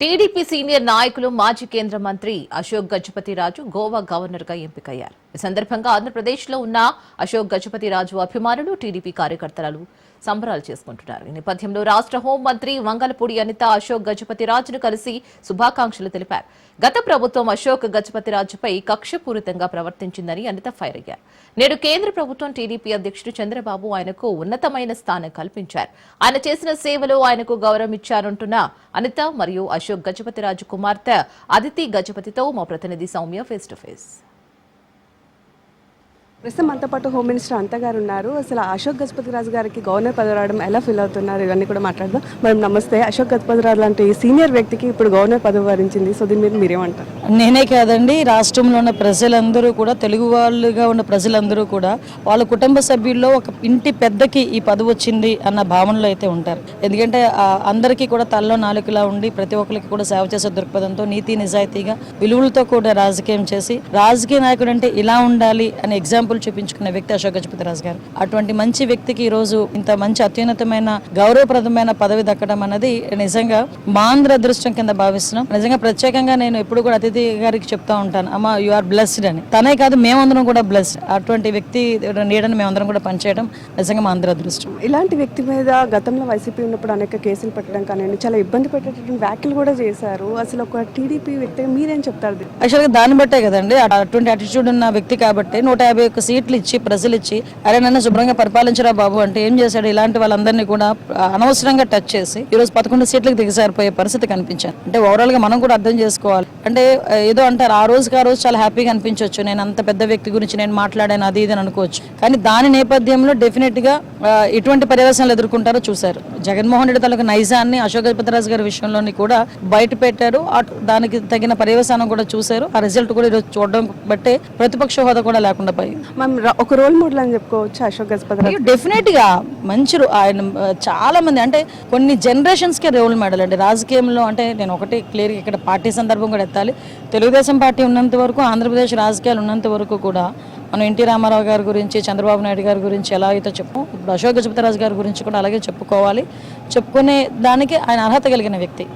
TDP senior నాయకులు మాజీ కేంద్ర మంత్రి అశోక్ గజపతి రాజు గోవా గవర్నర్గా ఎంపికయ్యారు. ఈ సందర్భంగా ఆంధ్రప్రదేశ్లో ఉన్న అశోక్ గజపతి రాజు అభిమానులు టీడీపీ కార్యకర్తలు సంబరాలు చేసుకుంటున్నారు. ఈ నేపథ్యంలో రాష్ట్ర హోంమంత్రి వంగలపూడి అనిత అశోక్ గజపతి రాజును కలిసి శుభాకాంక్షలు తెలిపారు. గత ప్రభుత్వం అశోక్ గజపతి రాజుపై కక్షపూరితంగా ప్రవర్తించిందని అనిత ఫైర్ అయ్యారు. నేడు కేంద్ర ప్రభుత్వం టీడీపీ అధ్యక్షుడు చంద్రబాబు ఆయనకు ఉన్నతమైన స్థానం కల్పించారు. ఆయన చేసిన సేవలు ఆయనకు గౌరవం ఇచ్చారంటున్న అనిత మరియు అశోక్ గజపతి రాజు కుమార్తె అదితి గజపతితో మా ప్రతినిధి సౌమ్య ఫేస్ టు ఫేస్ ప్రస్తుతం మనతో పాటు హోమ్ మినిస్టర్ అంత గారు ఉన్నారు. అసలు అశోక్ గజపతి రాజు గారికి గవర్నర్ పదవి రావడం ఎలా ఫీల్ అవుతున్నారు? ఇవన్నీ కూడా మాట్లాడదాం. మనం నమస్తే. అశోక్ గజపతి రాజు లాంటి సీనియర్ వ్యక్తికి ఇప్పుడు గవర్నర్ పదవి వరించింది. సో దీని మీద మీరేమంటారు? నేనే కాదండి. రాష్ట్రంలో ఉన్న ప్రజలందరూ కూడా తెలుగు వాళ్ళుగా ఉన్న ప్రజలందరూ కూడా వాళ్ళ కుటుంబ సభ్యుల్లో ఒక ఇంటి పెద్దకి ఈ పదవి వచ్చింది అన్న భావనలో అయితే ఉంటారు. ఎందుకంటే అందరికీ కూడా తల్లో నాలుకలా ఉండి ప్రతి ఒక్కరికి కూడా సేవ చేసే దృక్పథంతో నీతి నిజాయితీగా విలువలతో కూడా రాజకీయం చేసి రాజకీయ నాయకుడు అంటే ఇలా ఉండాలి అనే ఎగ్జాంపుల్ చూపించుకున్న వ్యక్తి అశోక్ గజపతి రాజు గారు. అటువంటి మంచి వ్యక్తికి ఈ రోజు ఇంత మంచి అత్యున్నతమైన గౌరవప్రదమైన పదవి దక్కడం అన్నది నిజంగా మా అందరి అదృష్టం కింద భావిస్తున్నాం. నిజంగా ప్రత్యేకంగా నేను ఎప్పుడు కూడా అతిథి గారికి చెప్తా ఉంటాను అమ్మ యు ఆర్ బ్లెస్డ్ అని. తనే కాదు మేమందరం కూడా బ్లెస్డ్ అటువంటి వ్యక్తి నీడని మేమందరం కూడా పనిచేయడం నిజంగా మా అందరి అదృష్టం. ఇలాంటి వ్యక్తి మీద గతంలో వైసీపీ ఉన్నప్పుడు అనేక కేసులు పెట్టడం కానీ చాలా ఇబ్బంది పెట్టేటటువంటి వ్యాఖ్యలు కూడా చేశారు. అసలు ఒక టీడీపీ వ్యక్తిగా మీరేం చెప్తారు? యాక్చువల్గా దాన్ని బట్టే కదండి అటు- అటువంటి అటిట్యూడ్ ఉన్న వ్యక్తి కాబట్టి నూట యాభై ఒక సీట్లు ఇచ్చి ప్రజలు ఇచ్చి అరే నన్ను శుభ్రంగా పరిపాలించరా బాబు అంటే ఏం చేశాడు? ఇలాంటి వాళ్ళందరినీ కూడా అనవసరంగా టచ్ చేసి ఈ రోజు పదకొండు సీట్లకు దిగజారిపోయే పరిస్థితి కనిపించాను. అంటే ఓవరాల్గా మనం కూడా అర్థం చేసుకోవాలి. అంటే ఏదో అంటారు ఆ రోజుకి ఆ రోజు చాలా హ్యాపీగా అనిపించవచ్చు నేను అంత పెద్ద వ్యక్తి గురించి నేను మాట్లాడాను అది ఇది అనుకోవచ్చు. కానీ దాని నేపథ్యంలో డెఫినెట్గా ఎటువంటి పర్యవసనాలు ఎదుర్కొంటారో చూశారు. జగన్మోహన్ రెడ్డి తాలూకు నైజాన్ని అశోక్ గజపతిరాజు గారి విషయంలోని కూడా బయట పెట్టారు. అటు- దానికి తగిన పర్యవసానం కూడా చూశారు. ఆ రిజల్ట్ కూడా ఈరోజు చూడడం బట్టే ప్రతిపక్ష హోదా కూడా లేకుండా పోయింది. మనం ఒక రోల్ మోడల్ అని చెప్పుకోవచ్చు అశోక్ గజపతి డెఫినెట్గా డెఫినెట్గా. మంచి ఆయన చాలా మంది అంటే కొన్ని జనరేషన్స్కే రోల్ మోడల్ అండి. రాజకీయంలో అంటే నేను ఒకటి క్లియర్ ఇక్కడ పార్టీ సందర్భం కూడా ఎత్తాలి. తెలుగుదేశం పార్టీ ఉన్నంత వరకు ఆంధ్రప్రదేశ్ రాజకీయాలు ఉన్నంత వరకు కూడా మనం ఎన్టీ రామారావు గారి గురించి చంద్రబాబు నాయుడు గారి గురించి ఎలా అయితే చెప్పు ఇప్పుడు అశోక్ గజపతిరాజు గారి గురించి కూడా అలాగే చెప్పుకోవాలి. చెప్పుకునే దానికి ఆయన అర్హత కలిగిన వ్యక్తి.